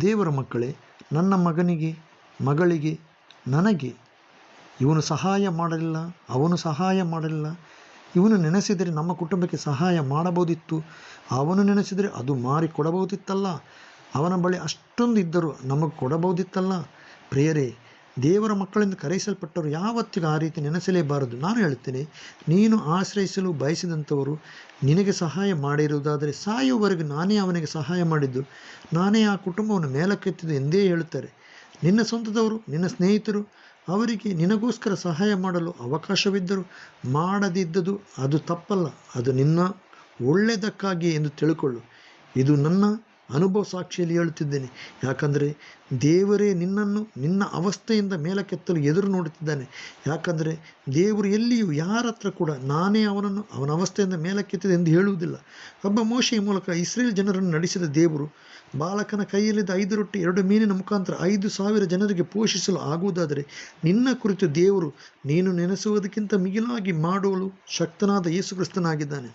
ದೇವರ ಮಕ್ಕಳೇ, ನನ್ನ ಮಗನಿಗೆ, ಮಗಳಿಗೆ, ನನಗೆ. ಇವನು ಸಹಾಯ ಮಾಡಲಿಲ್ಲ, ಅವನು ಸಹಾಯ ಮಾಡಲಿಲ್ಲ. ಇವನು ನೆನೆಸಿದರೆ ನಮ್ಮ ಕುಟುಂಬಕ್ಕೆ ಸಹಾಯ ಮಾಡಬಹುದಿತ್ತು. ಅವನು ನೆನೆಸಿದರೆ ಅದು ಮಾರಿ ಕೊಡಬಹುದಿತ್ತಲ್ಲ. ಅವನ ಬಳಿ ಅಷ್ಟೊಂದು ಇದ್ದರೂ ನಮಗೆ ಕೊಡಬಹುದಿತ್ತಲ್ಲ. ಪ್ರಿಯರೇ ದೇವರ ಮಕ್ಕಳಿಂದ ಕರೆಸಲ್ಪಟ್ಟವರು ಯಾವತ್ತಿಗೂ ಆ ರೀತಿ ನೆನೆಸಲೇಬಾರದು. ನಾನು ಹೇಳುತ್ತೇನೆ, ನೀನು ಆಶ್ರಯಿಸಲು ಬಯಸಿದಂಥವರು ನಿನಗೆ ಸಹಾಯ ಮಾಡಿರುವುದಾದರೆ ಸಾಯುವವರೆಗೆ ನಾನೇ ಅವನಿಗೆ ಸಹಾಯ ಮಾಡಿದ್ದು. ನಾನೇ ಆ ಕುಟುಂಬವನ್ನು ಮೇಲಕ್ಕೆತ್ತಿದ್ದು ಎಂದೇ ಹೇಳುತ್ತಾರೆ. ನಿನ್ನ ಸ್ವಂತದವರು, ನಿನ್ನ ಸ್ನೇಹಿತರು ಅವರಿಗೆ ನಿನಗೋಸ್ಕರ ಸಹಾಯ ಮಾಡಲು ಅವಕಾಶವಿದ್ದರೂ ಮಾಡದಿದ್ದದು ಅದು ತಪ್ಪಲ್ಲ. ಅದು ನಿನ್ನ ಒಳ್ಳೆಯದಕ್ಕಾಗಿ ಎಂದು ತಿಳ್ಕೊಳ್ಳು. ಇದು ನನ್ನ ಅನುಭವ ಸಾಕ್ಷಿಯಲ್ಲಿ ಹೇಳುತ್ತಿದ್ದೇನೆ. ಯಾಕಂದರೆ ದೇವರೇ ನಿನ್ನನ್ನು ನಿನ್ನ ಅವಸ್ಥೆಯಿಂದ ಮೇಲಕ್ಕೆತ್ತಲು ಎದುರು ನೋಡುತ್ತಿದ್ದಾನೆ. ಯಾಕಂದರೆ ದೇವರು ಎಲ್ಲಿಯೂ ಯಾರ ಹತ್ರ ಕೂಡ ನಾನೇ ಅವನನ್ನು ಅವನ ಅವಸ್ಥೆಯಿಂದ ಮೇಲಕ್ಕೆತ್ತಿದೆ ಎಂದು ಹೇಳುವುದಿಲ್ಲ. ಒಬ್ಬ ಮೋಶೆಯ ಮೂಲಕ ಇಸ್ರೇಲ್ ಜನರನ್ನು ನಡೆಸಿದ ದೇವರು ಬಾಲಕನ ಕೈಯಲ್ಲಿದ್ದ ಐದು ರೊಟ್ಟಿ, ಎರಡು ಮೀನಿನ ಮುಖಾಂತರ ಐದು ಸಾವಿರ ಜನರಿಗೆ ಪೋಷಿಸಲು ಆಗುವುದಾದರೆ ನಿನ್ನ ಕುರಿತು ದೇವರು ನೀನು ನೆನೆಸುವುದಕ್ಕಿಂತ ಮಿಗಿಲಾಗಿ ಮಾಡಲು ಶಕ್ತನಾದ ಯೇಸು ಕ್ರಿಸ್ತನಾಗಿದ್ದಾನೆ.